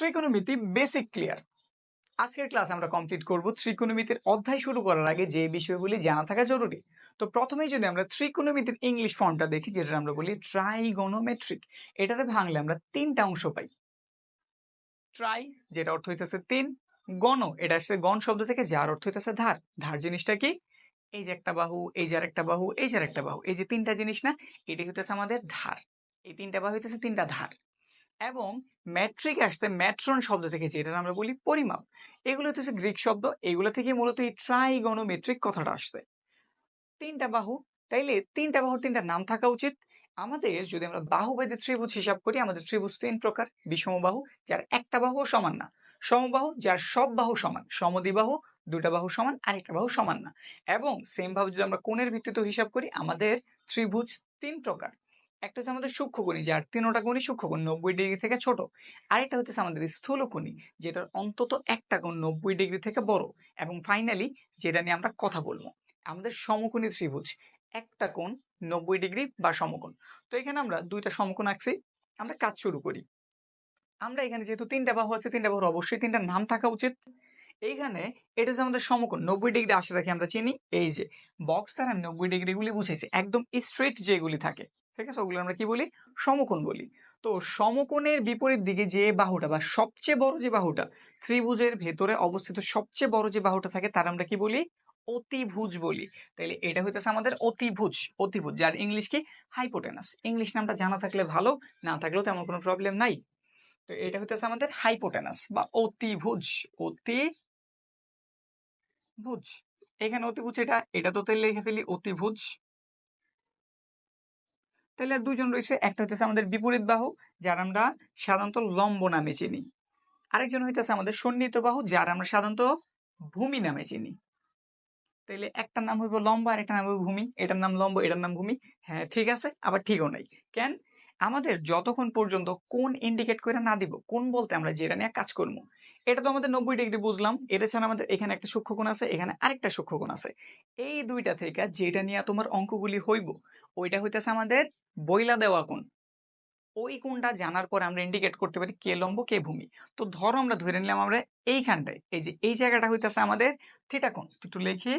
ত্রিকোণমিতি basic clear আজকের class আমরা কমপ্লিট করব ত্রিকোণমিতির অধ্যায় শুরু করার আগে যে বিষয়গুলি জানা থাকা জরুরি। তো প্রথমেই যদি আমরা ত্রিকোণমিতির ইংলিশ ফর্মটা দেখি যেটা আমরা বলি ট্রাইগোনোমেট্রিক এটারে ভাঙলে আমরা তিনটা অংশ পাই। ট্রাই যেটা অর্থ হইতেছে তিন, গণ, এটা আসছে গণ শব্দ থেকে, যার অর্থ হইতেছে ধার। ধার জিনিসটা কি? এই যে একটা বাহু, এই যে একটা বাহু, এই যে একটা বাহু, এই যে তিনটা জিনিস না এটি হইতেছে আমাদের ধার। এই তিনটা বাহু হইতেছে তিনটা ধার। এবং ম্যাট্রিক আসতে ম্যাট্রন শব্দ থেকে যেটা আমরা বলি পরিমাপ। এগুলো হচ্ছে গ্রিক শব্দ, এগুলো থেকে মূলত এই ট্রাইগনোমেট্রিক কথাটা আসছে। তিনটা বাহু, তাইলে তিনটা বাহুর তিনটা নাম থাকা উচিত। আমাদের যদি আমরা বাহুভেদে ত্রিভুজ হিসাব করি, আমাদের ত্রিভুজ তিন প্রকার বিষমবাহু যার একটা বাহু সমান না সমবাহু যার সব বাহু সমান সমদ্বিবাহু দুটা বাহু সমান, আরেকটা বাহু সমান না। এবং সেম ভাবে যদি আমরা কোণের ভিত্তিতে হিসাব করি, আমাদের ত্রিভুজ তিন প্রকার। একটা হচ্ছে আমাদের সূক্ষ্মকোণী যার তিনোটা কোণই সূক্ষ্মকোণ নব্বই ডিগ্রি থেকে ছোট। আরেকটা হচ্ছে আমাদের স্থূলকোণী যেটার অন্তত একটা কোণ নব্বই ডিগ্রি থেকে বড়। এবং ফাইনালি যেটা নিয়ে আমরা কথা বলব, আমাদের সমকোণী ত্রিভুজ, একটা কোণ নব্বই ডিগ্রি বা সমকোণ। তো এখানে আমরা দুইটা সমকোণ আঁকছি, আমরা কাজ শুরু করি। আমরা এখানে যেহেতু তিনটা বাহু আছে, তিনটা বাহুর অবশ্যই তিনটা নাম থাকা উচিত। এইখানে এটা হচ্ছে আমাদের সমকোণ, নব্বই ডিগ্রি আশা রাখি আমরা চিনি, এই যে বক্স দ্বারা আমি নব্বই ডিগ্রিগুলি বুঝাইছি, একদম স্ট্রেট যেগুলি থাকে। ঠিক আছে? ওগুলো আমরা কি বলি? সমকোণ বলি। তো সমকোণের বিপরীত দিকে যে বাহুটা বা সবচেয়ে বড় যে বাহুটা ত্রিভুজের ভেতরে অবস্থিত সবচেয়ে বড় যে বাহুটা থাকে তার আমরা কি বলি? অতিভুজ বলি। তাইলে এটা হইতেছে আমাদের অতিভুজ অতিভুজ, যার ইংলিশ কি? হাইপোটেনাস। ইংলিশ নামটা জানা থাকলে ভালো, না থাকলেও তেমন কোনো প্রবলেম নাই। তো এটা হইতেছে আমাদের হাইপোটেনাস বা অতিভুজ অতি ভুজ এখানে অতিভুজ এটা? এটা তো তাহলে লিখে ফেলি অতিভুজ। তাহলে আর দুজন রয়েছে। একটা হইতেছে আমাদের বিপরীত বাহু, যার আমরা সাধারণত লম্ব নামে চিনি। আরেকজন হইতেছে আমাদের সন্নিহিত বাহু, যার আমরা সাধারণত ভূমি নামে চিনি। তাহলে একটার নাম হইব লম্ব আর একটা নাম হইব ভূমি। এটার নাম লম্ব, এটার নাম ভূমি। হ্যাঁ ঠিক আছে, আবার ঠিকও নাই। কেন? আমাদের যতক্ষণ পর্যন্ত কোন ইন্ডিকেট করে না দিব, কোন বলতে আমরা যেটা নিয়ে কাজ করব, এটা তো আমাদের নব্বই ডিগ্রি বুঝলাম, এটা ছাড়া আমাদের এখানে একটা সূক্ষ্মকোণ আছে, এখানে আরেকটা সূক্ষ্মকোণ আছে। এই দুইটা থেকে যেটা নিয়ে তোমার অঙ্কগুলি হইব, ওইটা হইতেছে আমাদের বইলা দেওয়া কোণ। ওই কোণটা জানার পর আমরা ইন্ডিকেট করতে পারি কে লম্ব, কে ভূমি। তো ধরো আমরা ধরে নিলাম আমরা এইখানটায়, এই যে এই জায়গাটা হইতেছে আমাদের থিটা কোণ একটু লিখি,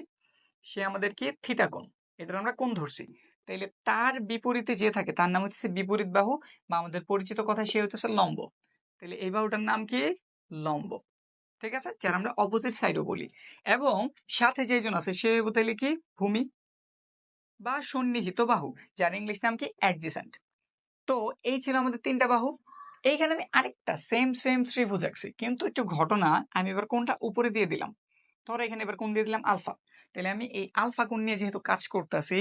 সে আমাদের কি থিটা কোণ, এটার আমরা কোন ধরছি। তাইলে তার বিপরীতে যে থাকে, তার নাম হচ্ছে বিপরীত বাহু বা আমাদের পরিচিত কথা সে হইতেছে লম্ব। তাহলে এই বাহুটার নাম কি? লম্ব। ঠিক আছে? যার আমরা অপোজিট সাইডও বলি। এবং সাথে যেজন আছে, সে তাইলে কি? ভূমি বা সন্নিহিত বাহু, যার ইংলিশ নাম কি? অ্যাডজেসেন্ট তো এই ছিল আমাদের তিনটা বাহু। এইখানে আমি আরেকটা সেম সেম ত্রিভুজ আঁকছি। কিন্তু একটু ঘটনা, আমি এবার কোনটা উপরে দিয়ে দিলাম? ধরো এখানে এবার কোন দিয়ে দিলাম? আলফা। তাহলে আমি এই আলফা কোন নিয়ে যেহেতু কাজ করতেছি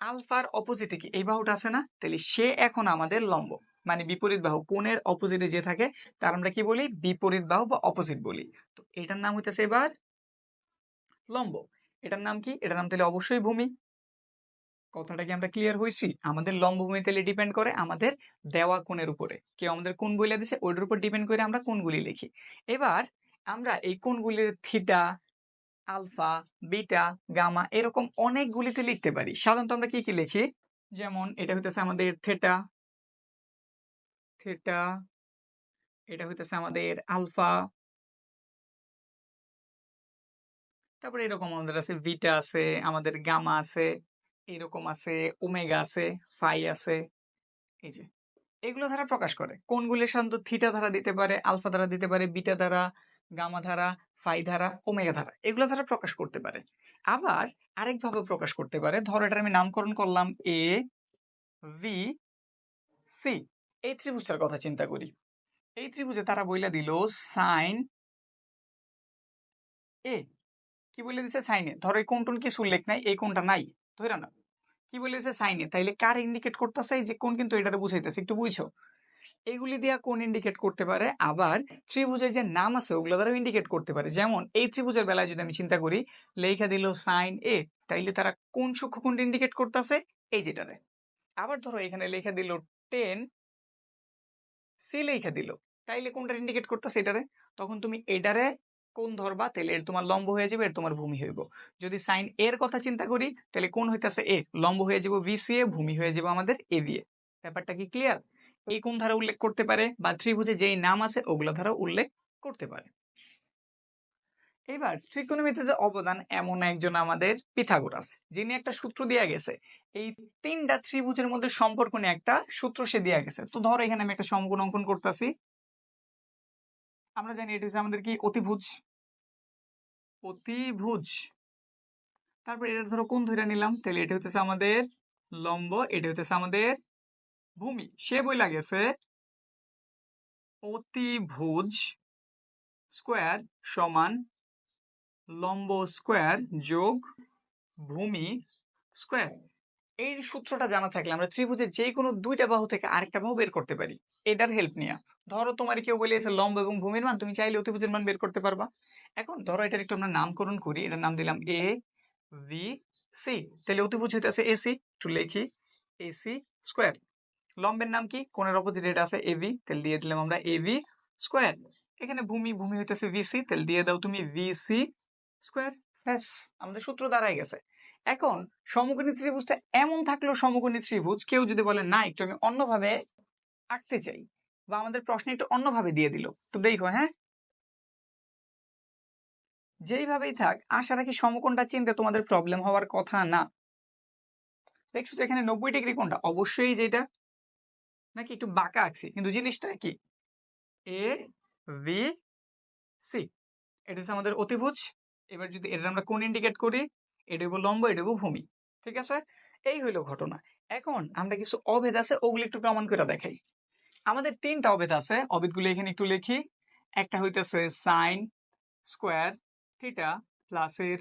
আলফার অপোজিটে কি? এই বাহুটা আছে না? তাহলে সে এখন আমাদের লম্ব। মানে বিপরীত বাহু, কোণের অপোজিটে যে থাকে, তার আমরা কি বলি? বিপরীত বাহু বা অপোজিট বলি। তো এটার নাম হইতেছে এবার লম্ব। এটার নাম কি? এটার নাম তাহলে অবশ্যই ভূমি। কথাটা কি আমরা ক্লিয়ার হয়েছি আমাদের লম্ব ভূমি তাহলে ডিপেন্ড করে আমাদের দেওয়া কোণের উপরে। কেউ আমাদের কোন বইলে দিছে, ওইটার উপর ডিপেন্ড করে আমরা কোনগুলি লিখি। এবার আমরা এই কোনগুলির থিটা আলফা, বিটা, গামা এরকম অনেকগুলিতে লিখতে পারি। সাধারণত আমরা কি কি লিখি? যেমন এটা হইতেছে আমাদের থেটা থেটা, এটা হইতেছে আমাদের আলফা। তারপরে এরকম আমাদের আছে বিটা আছে, আমাদের গামা আছে, এরকম আছে, ওমেগা আছে, ফাই আছে, এই যে। এগুলো ধারা প্রকাশ করে। কোনগুলি সাধারণত থিটা ধারা দিতে পারে, আলফা ধারা দিতে পারে, বিটা ধারা, গামা ধারা ফাই ধারা, ওমেগা ধারা, এগুলো ধারা প্রকাশ করতে পারে। আবার আরেকভাবে প্রকাশ করতে পারে। ধরো এটার আমি নামকরণ করলাম এ ভি সি এই ত্রিভুজটার কথা চিন্তা করি। এই ত্রিভুজে তারা বইলা দিল সাইন এ কি বলে দিছে? সাইনে ধরো এই কোনটুন কিছু উল্লেখ নাই, এই কোনটা নাই ধরে না কি বলে দিছে? সাইনে তাইলে কার ইন্ডিকেট করতেছে? যে কোন কিন্তু এটাতে বুঝাইতেছে, একটু বুঝছ? এগুলি দিয়া কোন ইন্ডিকেট করতে পারে? আবার ত্রিভুজের যে নাম আছে, ওগুলো দ্বারাও ইন্ডিকেট করতে পারে। যেমন, এই ত্রিভুজের বেলায় যদি আমি চিন্তা করি, লেখা দিল সাইন এ তাইলে তারা কোন সূক্ষ্মকোণটা ইন্ডিকেট করতেছে? এই যেটারে। আবার ধরো, এখানে লেখা দিল টেন সি লেখা দিল। তাইলে কোনটা ইন্ডিকেট করতেছে এটারে? তখন তুমি এটারে কোন ধরবা? তাহলে এর তোমার লম্ব হয়ে যাবে, এর তোমার ভূমি হইব। যদি সাইন এর কথা চিন্তা করি তাহলে কোন হইতাছে এ লম্ব হয়ে যাব এ ভূমি হয়ে যাবে আমাদের এ দিয়ে ব্যাপারটা কি ক্লিয়ার এই কোন ধারা উল্লেখ করতে পারে বা ত্রিভুজে যেই নাম আছে ওগুলা ধারা উল্লেখ করতে পারে। এবার ত্রিকোণমিতিতে অবদান, এমন একজন আমাদের পিথাগোরাস, যিনি একটা সূত্র দেয়া গেছে। এই তিনটা ত্রিভুজের মধ্যে সম্পর্ক নিয়ে একটা সূত্র সে দেয়া গেছে। তো ধরো এখানে আমি একটা সমকোণ অঙ্কন করতেছি। আমরা জানি এটা হচ্ছে আমাদের কি? অতিভুজ। অতিভুজ। তারপর এটা ধরো কোন ধরে নিলাম? তাহলে এটা হচ্ছে আমাদের লম্ব, এটা হচ্ছে আমাদের ভূমি, সে বই লাগেছে অতিভুজ স্কোয়ার সমান লম্ব স্কোয়ার যোগ ভূমি স্কোয়ার। এই সূত্রটা জানা থাকলে আমরা ত্রিভুজের যে কোনো দুইটা বাহু থেকে আরেকটা বাহু বের করতে পারি। এটার হেল্প নিয়ে। ধরো তোমার কেউ বলেছে লম্ব এবং ভূমির মান, তুমি চাইলে অতিভুজের মান বের করতে পারবা। এখন ধরো এটার একটু আমরা নামকরণ করি, এটার নাম দিলাম এ ভি সি তাহলে অতিভুজ হইতে হইতেছে এসি একটু লিখি। এসি স্কোয়ার লম্বের নাম কি? কোণের অপোজিট এটা আছে এবি তাহলে দিয়ে দিলাম আমরা এবি স্কোয়ার এখানে ভূমি ভূমি হইতেছে ভিসি তাহলে দিয়ে দাও তুমি ভিসি স্কোয়ার ব্যাস, আমাদের সূত্র দাঁড়ায় গেছে। এখন সমকোণী ত্রিভুজটা এমন থাকল সমকোণী ত্রিভুজ, কেউ যদি বলে, না, একটু আমি অন্যভাবে আঁকতে চাই, বা আমাদের প্রশ্ন একটু অন্যভাবে দিয়ে দিল। তো দেখো হ্যাঁ? যেইভাবেই থাক, আশা রাখি সমকোণটা চিনতে তোমাদের প্রবলেম হওয়ার কথা না। দেখছ তো এখানে নব্বই ডিগ্রি কোনটা অবশ্যই যেটা নাকি একটু বাঁকা আঁকছি? কিন্তু জিনিসটা কি? এ ভি সি এটা হচ্ছে আমাদের অতিভুজ। এবার যদি এটা আমরা কোন ইন্ডিকেট করি? এটা হব লম্ব, এটা হব ভূমি। ঠিক আছে? এই হইল ঘটনা। এখন আমরা কিছু অভেদ আছে, ওগুলো একটু প্রমাণ করে দেখাই। আমাদের তিনটা অভেদ আছে। অভেদগুলো এখানে একটু লিখি। একটা হইতেছে সাইন স্কোয়ার থিটা প্লাসের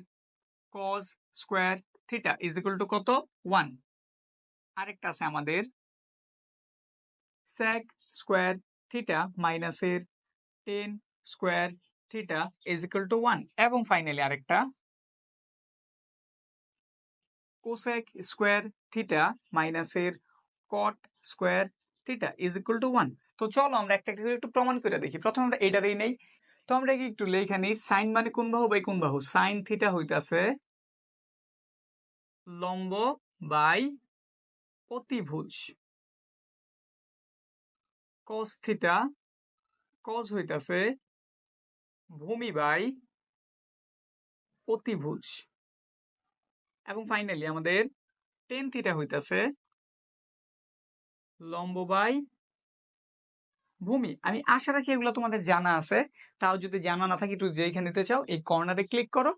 cos square theta is equal to কত? ওয়ান আরেকটা আছে আমাদের স্যাক স্কোয়ার থিটা মাইনাসের tan square theta is equal to one এবং ফাইনালি আরেকটা কোসেক স্কোয়ার থিটা মাইনাসের cot square theta is equal to one তো চলো আমরা একটা একটা একটু প্রমাণ করে দেখি। প্রথম আমরা এটারই নেই। তো আমরা কি একটু লেখা নিই। সাইন মানে কোন বাহু বাই কোন বাহু? সাইন থিটা হইতাছে লম্ব বাই অতিভুজ কস থিটা কস হইতাছে ভূমি বাই অতিভুজ। এবং ফাইনালি আমাদের টেন থিটা হইতাছে লম্ব বাই ভূমি। আমি আশা রাখি এগুলো তোমাদের জানা আছে। তাও যদি জানা না থাকে, একটু যেখানে নিতে চাও, এই কর্নারে ক্লিক করো।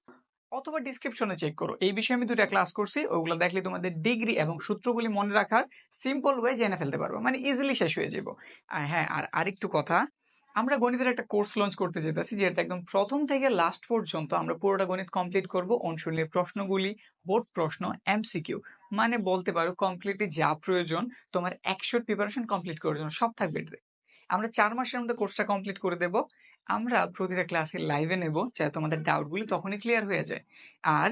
অথবা ডিসক্রিপশনে চেক করো। এই বিষয়ে আমি দুটা ক্লাস করছি, ওগুলো দেখলে তোমাদের ডিগ্রি এবং সূত্রগুলি মনে রাখার সিম্পল ওয়ে জেনে ফেলতে পারব মানে ইজিলি শেষ হয়ে যাব। হ্যাঁ আর আরেকটু কথা, আমরা গণিতের একটা কোর্স লঞ্চ করতে যেতেছি, যেটা একদম প্রথম থেকে লাস্ট পর্যন্ত আমরা পুরোটা গণিত কমপ্লিট করব, অনুশীলনের প্রশ্নগুলি, বোর্ড প্রশ্ন এমসিকিউ মানে বলতে পারো কমপ্লিটলি যা প্রয়োজন, তোমার একশোর প্রিপারেশন কমপ্লিট করার জন্য সব থাকবে আমরা চার মাসের মধ্যে কোর্সটা কমপ্লিট করে দেব আমরা প্রতিটা ক্লাসে লাইভে নেব যাতে তোমাদের ডাউটগুলি তখনই ক্লিয়ার হয়ে যায়। আর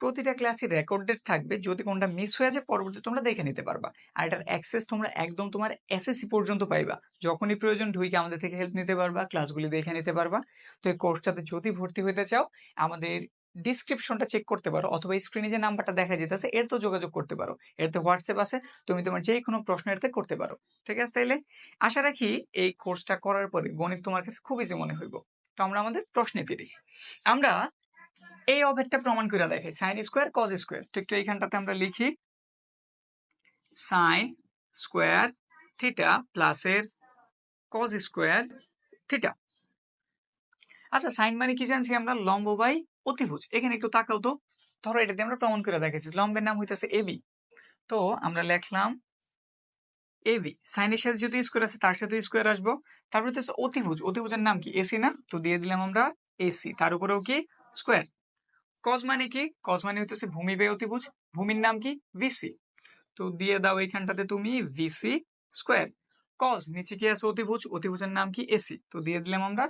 প্রতিটা ক্লাসে রেকর্ডেড থাকবে, যদি কোনটা মিস হয়ে যায় পরবর্তী তোমরা দেখে নিতে পারবা। আর এটার অ্যাক্সেস তোমরা একদম তোমার এসএসসি পর্যন্ত পাইবা। যখনই প্রয়োজন ঢুকে আমাদের থেকে হেল্প নিতে পারবা ক্লাসগুলি দেখে নিতে পারবা। তো এই কোর্সটাতে যদি ভর্তি হতে চাও, আমাদের ডিসক্রিপশনটা চেক করতে পারো অথবা স্ক্রিনে যে নাম্বারটা দেখা যেতেছে, এর তো যোগাযোগ করতে পারো। এর তো হোয়াটসঅ্যাপ আছে, তুমি তোমার যে কোনো প্রশ্ন এরতে করতে পারো। ঠিক আছে? তাইলে আশা রাখি এই কোর্সটা করার পরে গণিত তোমার কাছে খুব ইজি মনে হইব। তো আমরা আমাদের প্রশ্নে ফিরি। আমরা এই অভেদটা প্রমাণ করে দেখাই। সাইন স্কোয়ার কজ স্কোয়ার তো একটু এইখানটাতে আমরা লিখি। সাইন স্কোয়ার থিটা প্লাসের কজ স্কোয়ার থিটা আচ্ছা সাইন মানে কি জানছি আমরা? লম্ব বাই অতিভুজ, এখানে একটু তাকাও তো। ধরো এটা দিয়ে আমরা প্রমাণ করে দেখেছি লম্বের নাম হইতেছে এবি তো আমরা লিখলাম এবি সাইনের সাথে যদি স্কোয়ার আছে, তার সাথে স্কোয়ার আসব। তারপর হচ্ছে অতিভুজ, অতিভুজের নাম কি? এসি না? তো দিয়ে দিলাম আমরা এসি তার উপরেও কি? স্কোয়ার কজ মানে কি? কজ মানে হচ্ছে ভূমি বে অতিভুজ, ভূমির নাম কি? ভিসি তো দিয়ে দাও এইখানটাতে তুমি ভিসি স্কোয়ার কজ নিচে কি আছে অতিভুজ? অতিভুজের নাম কি? এসি তো দিয়ে দিলাম আমরা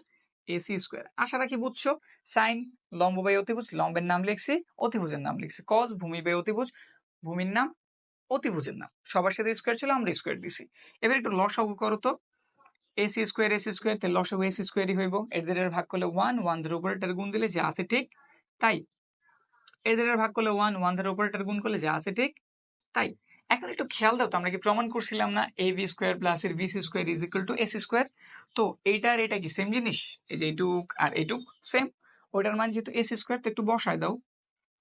এসি স্কোয়ার আশা রাখি বুঝছ? সাইন লম্ব বাই অতিভুজ, লম্বের নাম লিখছি, অতিভুজের নাম লিখছি। কজ ভূমি বাই অতিভুজ, ভূমির নাম অতিভুজের নাম। সবার সাথে স্কোয়ার ছিল, আমরা স্কোয়ার দিছি। এবার একটু লসাগু করো তো। এসি স্কোয়ার এসি স্কোয়ার তাহলে লসাগু এসি স্কোয়ারই হইব। এর ভাগ করলে ওয়ান ওয়ান দের উপরে এটার গুণ দিলে যা আছে ঠিক তাই। এদের ভাগ করলে ওয়ান ওয়ান দের উপরে এটার গুণ করলে যা আছে ঠিক তাই। এখন একটু খেয়াল দাও তো, আমরা কি প্রমাণ করছিলাম না? এ বি স্কোয়ার প্লাস এর B C square is equal to AC square তো এইটা আর এটা কি সেম জিনিস? এই যে এইটুক আর এইটুক সেম ওইটার মান যেহেতু এসি স্কোয়ার তো একটু বসায় দাও।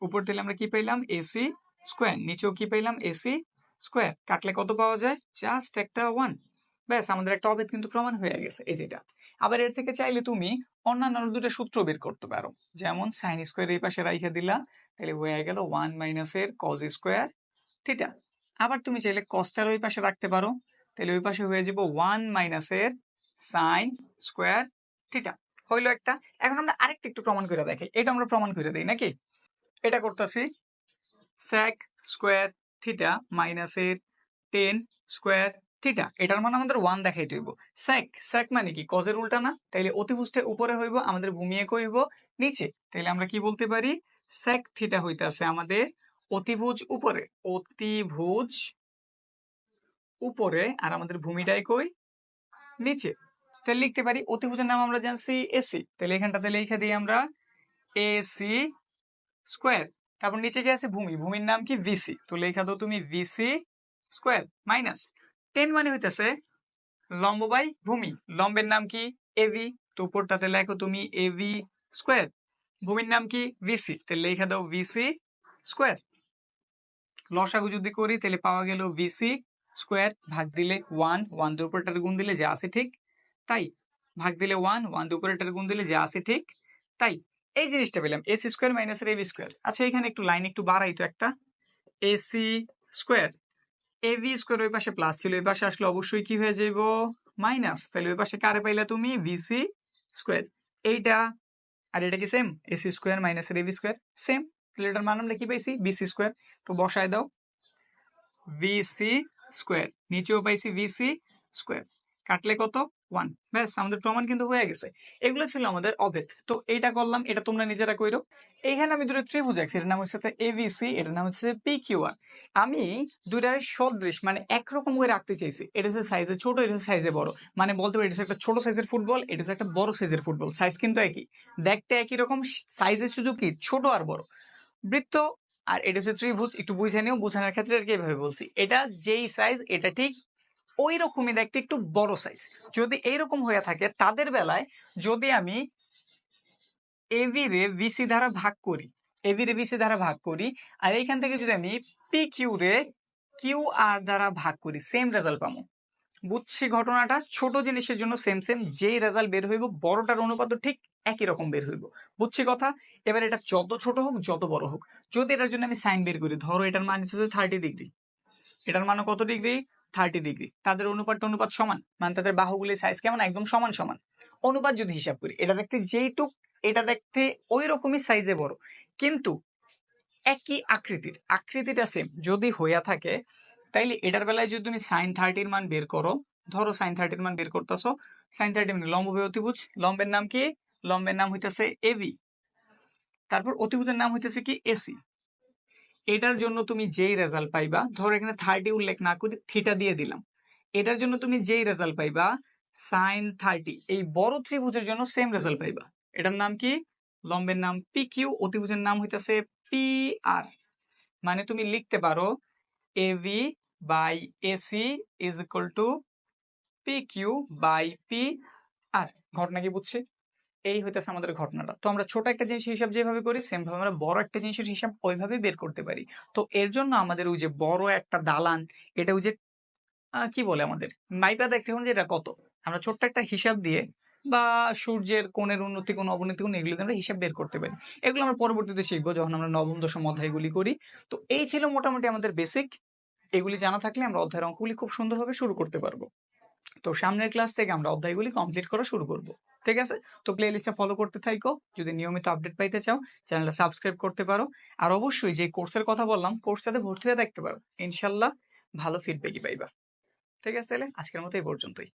উপর থেকে আমরা কি পেলাম এসি স্কোয়ার নিচেও কি পেলাম এসি স্কোয়ার কাটলে কত পাওয়া যায়? জাস্ট একটা ওয়ান ব্যাস, আমাদের একটা অভেদ কিন্তু প্রমাণ হয়ে গেছে, এই যেটা আবার এর থেকে চাইলে তুমি অন্যান্য দুটো সূত্র বের করতে পারো। যেমন সাইন স্কোয়ার এই পাশে রাইখে দিলা তাহলে হয়ে গেল ওয়ান মাইনাসের কজ স্কোয়ার থিটা আবার তুমি চাইলে কস্টার ওই পাশে রাখতে পারো। তাহলে ওই পাশে হয়ে যাব ওয়ান মাইনাসের সাইন স্কোয়ার থিটা হইল একটা। এখন আমরা আরেকটা একটু প্রমাণ করে দেখাই। এটা আমরা প্রমাণ করে দিই নাকি? এটা করতেছি স্যাক স্কোয়ার থিটা মাইনাসের টেন স্কোয়ার থিটা এটার মানে আমাদের ওয়ান দেখাইতে হইব। স্যাক স্যাক মানে কি? কজের উল্টা না? তাইলে অতিভুজটা উপরে হইব, আমাদের ভূমিয়ে কইব নিচে। তাইলে আমরা কি বলতে পারি? স্যাক থিটা হইতাছে আমাদের অতিভুজ উপরে অতিভুজ উপরে, আর আমাদের ভূমিটাই কই? নিচে। তাহলে লিখতে পারি, অতিভুজের নাম আমরা জানছি এসি। তাহলে এখানটাতে লিখে দিই আমরা এসি স্কোয়ার। তারপর নিচে কি আছে ভূমি। ভূমির নাম কি? ভিসি। তো লেখা দাও তুমি ভিসি স্কোয়ার মাইনাস। টেন মানে হইতেছে লম্ব বাই ভূমি। লম্বের নাম কি? এভি তো উপরটাতে লেখো তুমি এভি স্কোয়ার। ভূমির নাম কি? ভিসি। তাহলে লেখা দাও ভিসি স্কোয়ার। লসাগু যদি করি, তাহলে পাওয়া গেল ভিসি স্কোয়ার ভাগ দিলে ওয়ান ওয়ান দিয়ে উপরটার গুণ দিলে যা আছে ঠিক। তাই ভাগ দিলে ওয়ান ওয়ান দিয়ে উপরেটার গুণ দিলে যা আছে ঠিক। তাই এই জিনিসটা পেলাম এসি স্কোয়ার মাইনাসের এবি স্কোয়ার আচ্ছা এখানে একটু লাইন একটু বাড়াই তো একটা। এসি স্কোয়ার এবি স্কোয়ার ওই পাশে প্লাস ছিল, ওই পাশে আসলে অবশ্যই কি হয়ে যাইব? মাইনাস তাহলে ওই পাশে কারে পাইলা তুমি? ভিসি স্কোয়ার এইটা, আর এটা কি সেম এসি স্কোয়ার মাইনাসের এবি স্কোয়ার সেম তাহলে এটার মান আমরা কি পাইছি? বিসি স্কোয়ার তো বসায় দাও। ভিসি স্কোয়ার নিচেও পাইছি ভিসি স্কোয়ার কাটলে কত? ওয়ান ব্যাস, আমাদের প্রমাণ কিন্তু হয়ে গেছে। এগুলো ছিল আমাদের অভেদ তো এইটা করলাম, এটা তোমরা নিজেরা কইরো। এইখানে আমি দুটো ত্রিভুজ আঁকছি, এটার নাম হচ্ছে এবিসি এটার নাম হচ্ছে পি কিউআর আমি দুইটার সদৃশ মানে একরকম করে রাখতে চাইছি। এটা হচ্ছে সাইজে ছোট, এটা হচ্ছে সাইজে বড়। মানে বলতে পারি, এটা হচ্ছে একটা ছোট সাইজের ফুটবল এটা হচ্ছে একটা বড় সাইজের ফুটবল সাইজ কিন্তু একই। দেখতে একই রকম সাইজের শুধু কি? ছোট আর বড়। বৃত্ত, আর এটা হচ্ছে ত্রিভুজ, একটু বুঝে নিও, বোঝানোর ক্ষেত্রে আর কি এভাবে বলছি। এটা যেই সাইজ এটা ঠিক ওই রকমই দেখতে একটু বড় সাইজ যদি এইরকম হয়ে থাকে, তাদের বেলায় যদি আমি এবি রে বিসি দ্বারা ভাগ করি এবি রে বিসি দ্বারা ভাগ করি, আর এইখান থেকে যদি আমি পি কিউ রে কিউ আর দ্বারা ভাগ করি সেম রেজাল্ট পাবো। বুঝছি ঘটনাটা। ছোট জিনিসের জন্য সেম সেম যেই রেজাল্ট বের হইব, বড়টার অনুপাত ঠিক একই রকম বের হইব। বুঝছি কথা? এবার এটা যত ছোট হোক, যত বড় হোক। যদি এটার জন্য আমি সাইন বের করি, ধরো এটার মান হচ্ছে থার্টি ডিগ্রি এটার মান কত ডিগ্রি থার্টি ডিগ্রি তাদের অনুপাতটা অনুপাত সমান? মানে তাদের বাহুগুলির সাইজ কেমন? একদম সমান সমান। অনুপাত যদি হিসাব করি, এটা দেখতে যেইটুক, এটা দেখতে ওই রকমই সাইজে বড়। কিন্তু একই আকৃতির, আকৃতিটা সেম যদি হইয়া থাকে তাইলে এটার বেলায় যদি তুমি সাইন থার্টির মান বের করো, ধরো সাইন থার্টির মান বের করতেছো সাইন থার্টি মানে লম্ব অতিভুজ, লম্বের নাম কি? লম্বের নাম হইতেছে এবি তারপর অতিভুজের নাম হইতেছে কি? এসি এটার জন্য তুমি যেই রেজাল্ট পাইবা, ধরো এখানে থার্টি উল্লেখ না করে থিটা দিয়ে দিলাম, এটার জন্য তুমি যেই রেজাল্ট পাইবা সাইন থার্টি এই বড় ত্রিভুজের জন্য সেম রেজাল্ট পাইবা, এটার নাম কি? লম্বের নাম পি কিউ অতিভুজের নাম হইতেছে পি আর মানে তুমি লিখতে পারো A by AC is equal to P Q by P R, ঘটনা কি বুঝছি? এই হইতেছে আমাদের ঘটনাটা। তো আমরা ছোট একটা জিনিস হিসাব যেভাবে করি সেম ভাবে আমরা বড় একটা জিনিসের হিসাব ওইভাবে বের করতে পারি। তো এর জন্য আমাদের ওই যে বড় একটা দালান, এটা ওই যে কি বলে আমাদের? মাইপা দেখতে হবে যে এটা কত? আমরা ছোট্ট একটা হিসাব দিয়ে বা সূর্যের কোণের উন্নতি, কোন অবনতি, কোন এগুলো আমরা হিসাব বের করতে পারি। এগুলো আমরা পরবর্তীতে শিখব যখন আমরা নবম দশম অধ্যায়গুলি করি। তো এই ছিল মোটামুটি আমাদের বেসিক এগুলি জানা থাকলে আমরা অধ্যায়ের অঙ্কগুলি খুব সুন্দরভাবে শুরু করতে পারব। তো সামনের ক্লাস থেকে আমরা অধ্যায়গুলি কমপ্লিট করা শুরু করব। ঠিক আছে? তো প্লে লিস্টটা ফলো করতে থাকো যদি নিয়মিত আপডেট পাইতে চাও চ্যানেলটা সাবস্ক্রাইব করতে পারো। আর অবশ্যই যে কোর্সের কথা বললাম কোর্সটাতে ভর্তি হয়ে দেখতে পারো। ইনশাল্লাহ ভালো ফিডব্যাকই পাইবা। ঠিক আছে তাহলে? আজকের মতো এই পর্যন্তই।